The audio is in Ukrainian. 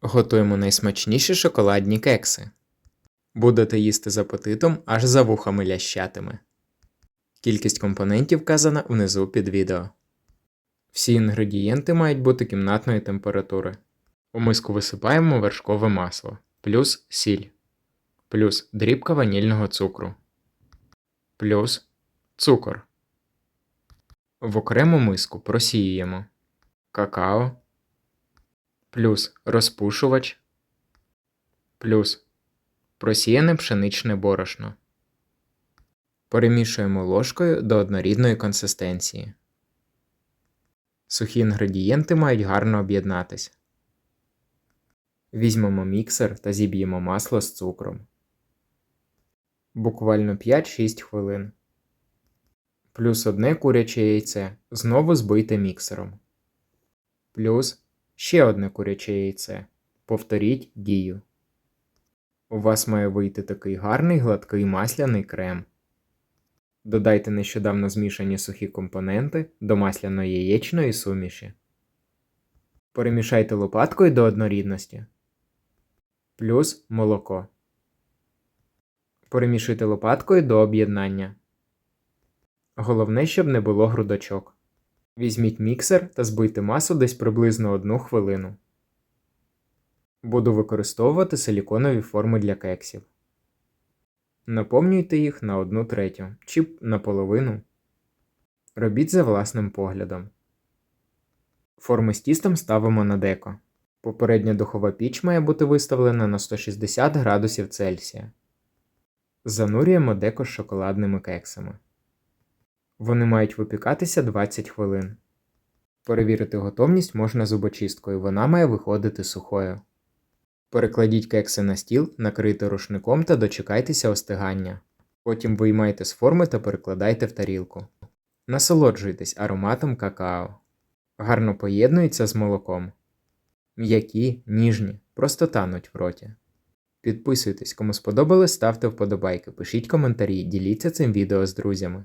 Готуємо найсмачніші шоколадні кекси. Будете їсти з апетитом, аж за вухами лящатиме. Кількість компонентів вказана внизу під відео. Всі інгредієнти мають бути кімнатної температури. У миску висипаємо вершкове масло, плюс сіль, плюс дрібка ванільного цукру, плюс цукор. В окрему миску просіюємо какао, плюс розпушувач, плюс просіяне пшеничне борошно. Перемішуємо ложкою до однорідної консистенції. Сухі інгредієнти мають гарно об'єднатися. Візьмемо міксер та зіб'ємо масло з цукром. Буквально 5-6 хвилин. Плюс одне куряче яйце. Знову збийте міксером. Плюс ще одне куряче яйце. Повторіть дію. У вас має вийти такий гарний гладкий масляний крем. Додайте нещодавно змішані сухі компоненти до масляно-яєчної суміші. Перемішайте лопаткою до однорідності. Плюс молоко. Перемішуйте лопаткою до об'єднання. Головне, щоб не було грудочок. Візьміть міксер та збийте масу десь приблизно 1 хвилину. Буду використовувати силіконові форми для кексів. Наповнюйте їх на 1 третю чи наполовину. Робіть за власним поглядом. Форми з тістом ставимо на деко. Попередня духова піч має бути виставлена на 160 градусів Цельсія. Занурюємо деко з шоколадними кексами. Вони мають випікатися 20 хвилин. Перевірити готовність можна зубочисткою, вона має виходити сухою. Перекладіть кекси на стіл, накрийте рушником та дочекайтеся остигання. Потім виймайте з форми та перекладайте в тарілку. Насолоджуйтесь ароматом какао. Гарно поєднується з молоком. М'які, ніжні, просто тануть в роті. Підписуйтесь, кому сподобалось, ставте вподобайки, пишіть коментарі, діліться цим відео з друзями.